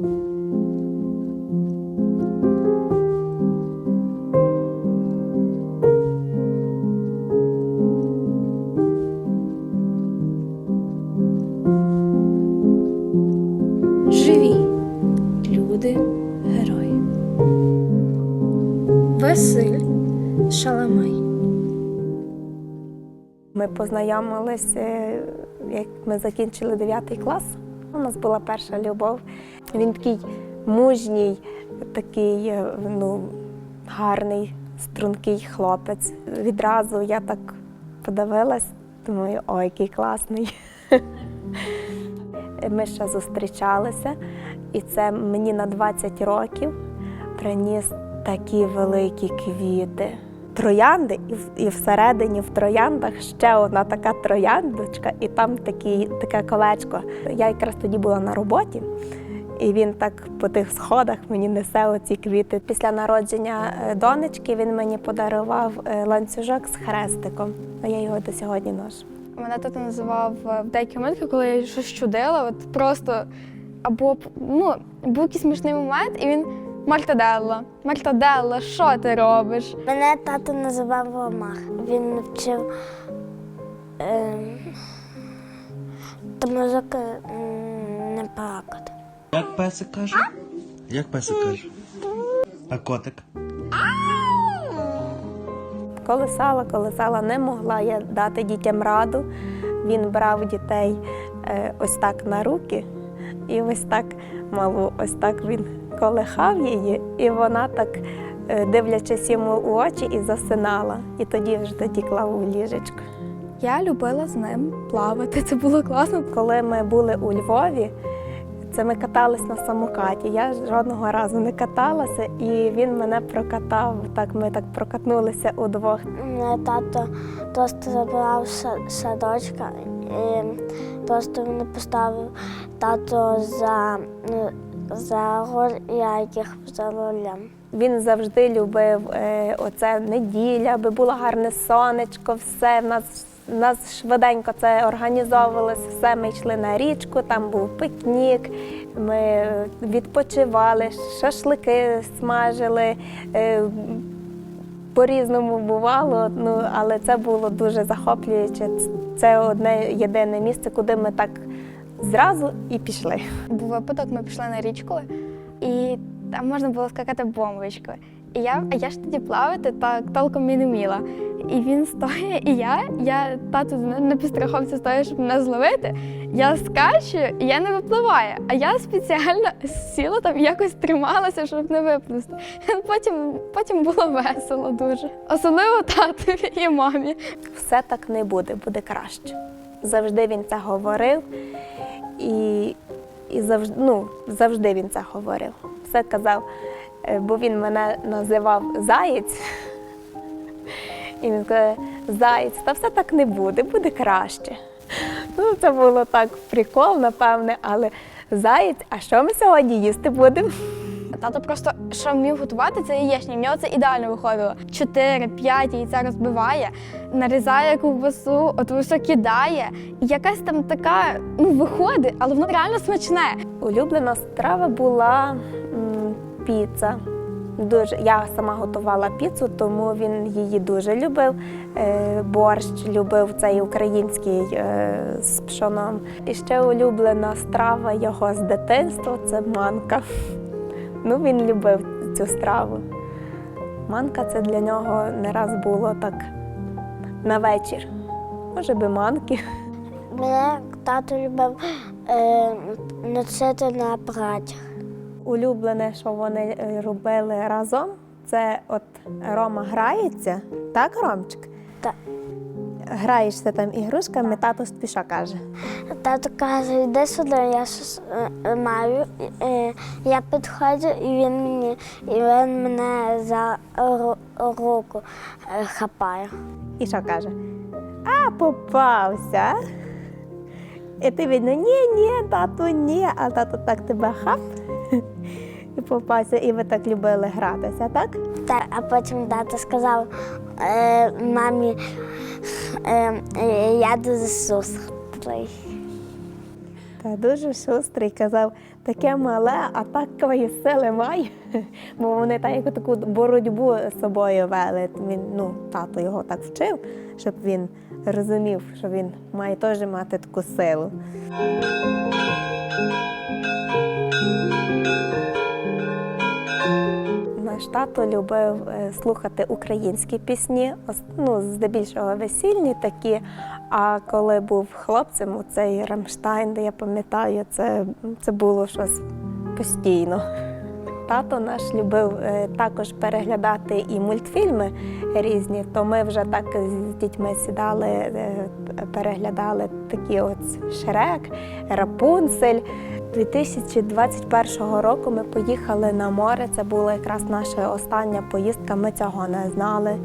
Живі люди, герої. Василь Шаламай. Ми познайомилися, як ми закінчили 9 клас. У нас була перша любов. Він такий мужній, такий е, ну, гарний, стрункий хлопець. Відразу я так подивилась, думаю, ой, який класний. Ми ще зустрічалися, і це мені на 20 років приніс такі великі квіти. Троянди, і, і всередині в трояндах ще одна така трояндочка, і там такі, таке колечко. Я якраз тоді була на роботі, і він так по тих сходах мені несе оці квіти. Після народження е, донечки він мені подарував е, ланцюжок з хрестиком. Я його до сьогодні ношу. Мене тато називав е, в деякі моменти, коли я щось чудила, от просто або ну, був якийсь смішний момент, і він Мартаделла, Мартаделла, що ти робиш? Мене тато називав Ромах. Він вчив е, музики не плакати. Як песик каже? Як песик каже? А котик? Колесала, колесала, не могла я дати дітям раду. Він брав дітей е, ось так на руки, і ось так малу, ось так він колихав її, і вона так, е, дивлячись йому у очі, і засинала. І тоді вже тоді клав у ліжечко. Я любила з ним плавати. Це було класно. Коли ми були у Львові, це ми катались на самокаті. Я жодного разу не каталася, і він мене прокатав. Так ми так прокатнулися удвох. Мене тато просто забрав садочка і просто мене поставив тато за, ну, за руль, я їх за рулем. Він завжди любив е, оце неділя, аби було гарне сонечко, все. В нас, нас швиденько це організовувалося, все. Ми йшли на річку, там був пікнік, ми відпочивали, шашлики смажили. Е, по-різному бувало, ну, але це було дуже захоплююче. Це одне єдине місце, куди ми так зразу і пішли. Був випадок, ми пішли на річку, і там можна було скакати бомбочкою. І я, а я ж тоді плавати так толком і не вміла. І він стоїть, і я, я тату на- підстраховці стою, щоб мене зловити. Я скачу, і я не випливаю. А я спеціально сіла там і якось трималася, щоб не виплисти. Потім, потім було весело дуже. Особливо татові і мамі. все так не буде, буде краще. Завжди він це говорив, і, і завжди, ну, завжди він це говорив. Все казав, е, бо він мене називав заєць. І він каже, заєць, та все так не буде, буде краще. Ну, це було так прикол, напевне, але заєць, а що ми сьогодні їсти будемо? Тато просто що вмів готувати, це яєчня. В нього це ідеально виходило. Чотири-п'ять яйця розбиває, нарізає ковбасу, от все кидає. Якась там така, ну, виходить, але воно реально смачне. Улюблена страва була м, піца. Дуже я сама готувала піцу, тому він її дуже любив. Е, борщ любив цей український е, з пшоном. І ще улюблена страва його з дитинства це манка. Ну, він любив цю страву. Манка це для нього не раз було так на вечір. Може би манки. Мене тато любив е, носити на братях. Улюблене, що вони е, робили разом, це от Рома грається, так, Ромчик? Так. Граєшся там ігрушками, тато що каже? Тато каже, йди сюди, я щось е, маю. Е, я підходжу, і він мені, і він мене за руку е, хапає. І що каже? А, попався. І ти видно, ні, ні, тату, ні, а тато так тебе хап. І попався, і ви так любили гратися, так? Та, а потім тато сказав е, мамі, я дуже шустрий. Та дуже шустрий казав, таке мале, а такої сили має. Бо вони так таку боротьбу з собою вели. Він, ну, тато його так вчив, щоб він розумів, що він має теж мати таку силу. Наш тато любив е, слухати українські пісні, ну, здебільшого весільні такі. А коли був хлопцем, у цей Рамштайн, де я пам'ятаю, це, це було щось постійно. Тато наш любив е, також переглядати і мультфільми різні, то ми вже так з дітьми сідали, е, переглядали такі от Шрек, Рапунцель. 2021 року ми поїхали на море. Це була якраз наша остання поїздка. Ми цього не знали,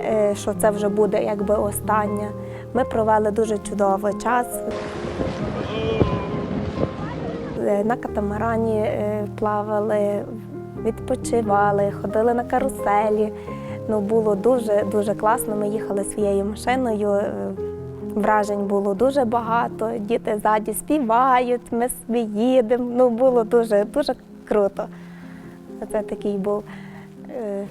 е, що це вже буде якби остання. Ми провели дуже чудовий час. Е, На катамарані е, плавали, відпочивали, ходили на каруселі. Ну, було дуже дуже класно. Ми їхали своєю машиною. Вражень було дуже багато. Діти ззаді співають, ми собі їдемо. Ну, було дуже, дуже круто. Це такий був е,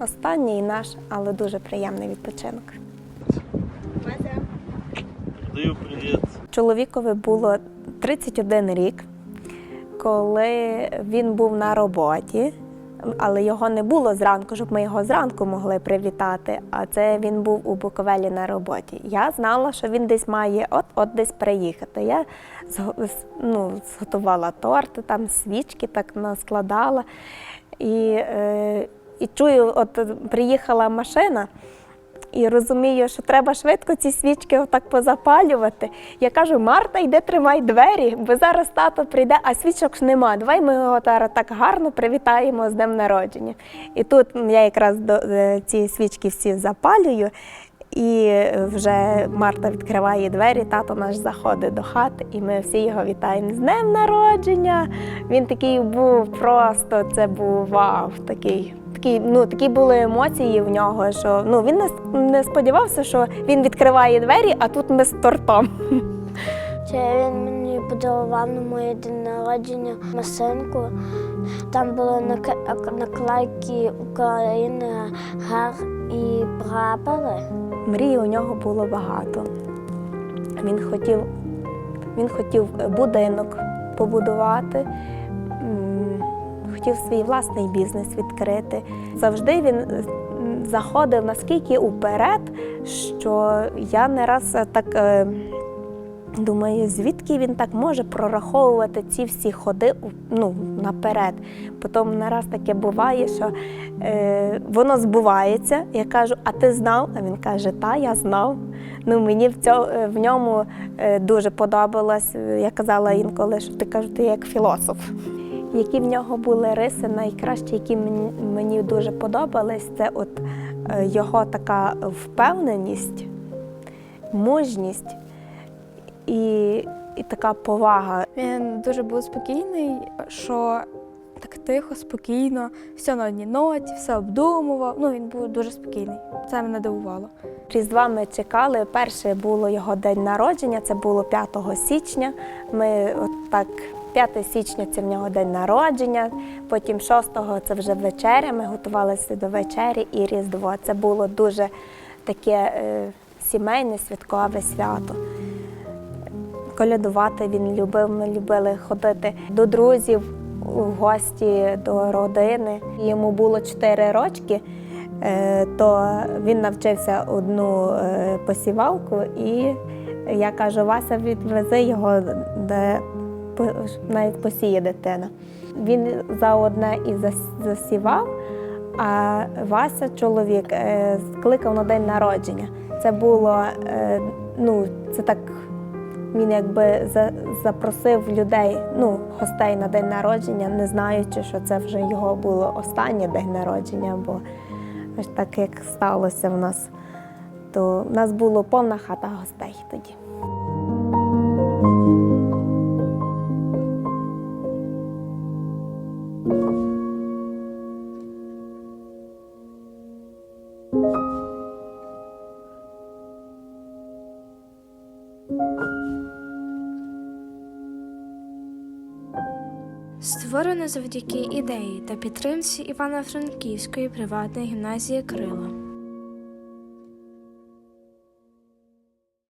останній наш, але дуже приємний відпочинок. Даю привіт. Чоловікові було 31 рік, коли він був на роботі, але його не було зранку, щоб ми його зранку могли привітати. А це він був у Буковелі на роботі. Я знала, що він десь має от-от десь приїхати. Я ну, зготувала торти, там свічки так наскладала. І, е, і чую, от приїхала машина. І розумію, що треба швидко ці свічки отак позапалювати. Я кажу, Марта, йди тримай двері, бо зараз тато прийде, а свічок ж нема. Давай ми його так гарно привітаємо з днем народження. І тут я якраз до е, ці свічки всі запалюю. І вже Марта відкриває двері, тато наш заходить до хати, і ми всі його вітаємо з днем народження. Він такий був просто, це був вау, такий. Такі, ну, такі були емоції в нього, що ну, він не, сподівався, що він відкриває двері, а тут ми з тортом. Ще він мені подарував на моє день народження масинку. Там були нак- наклейки України, гар і прапори. Мрій у нього було багато. Він хотів, він хотів будинок побудувати, хотів свій власний бізнес відкрити. Завжди він е, заходив наскільки уперед, що я не раз е, так. е, Думаю, звідки він так може прораховувати ці всі ходи ну, наперед. Потім не раз таке буває, що е, воно збувається. Я кажу, а ти знав? А він каже, та, я знав. Ну, мені в, цьо, е, в ньому дуже подобалось. Я казала інколи, що ти кажу, ти як філософ. Які в нього були риси, найкращі, які мені, дуже подобались, це от е, його така впевненість, мужність і, і така повага. Він дуже був спокійний, що так тихо, спокійно, все на одній ноті, все обдумував. Ну, він був дуже спокійний. Це мене дивувало. Різдва ми чекали. Перше було його день народження, це було 5 січня. Ми от так 5 січня це в нього день народження, потім 6-го це вже вечеря. Ми готувалися до вечері і Різдво. Це було дуже таке е, сімейне святкове свято. Колядувати він любив. Ми любили ходити до друзів у гості, до родини. Йому було 4 рочки, е, то він навчився одну е, посівалку, і я кажу, Вася, відвези його, де навіть посіє дитина. Він за одне і засівав, а Вася, чоловік, е, скликав на день народження. Це було, е, ну, це так він якби запросив людей, ну, гостей на день народження, не знаючи, що це вже його було останнє день народження, бо аж так як сталося в нас, то в нас було повна хата гостей тоді. Створено завдяки ідеї та підтримці Івано-Франківської приватної гімназії Крила.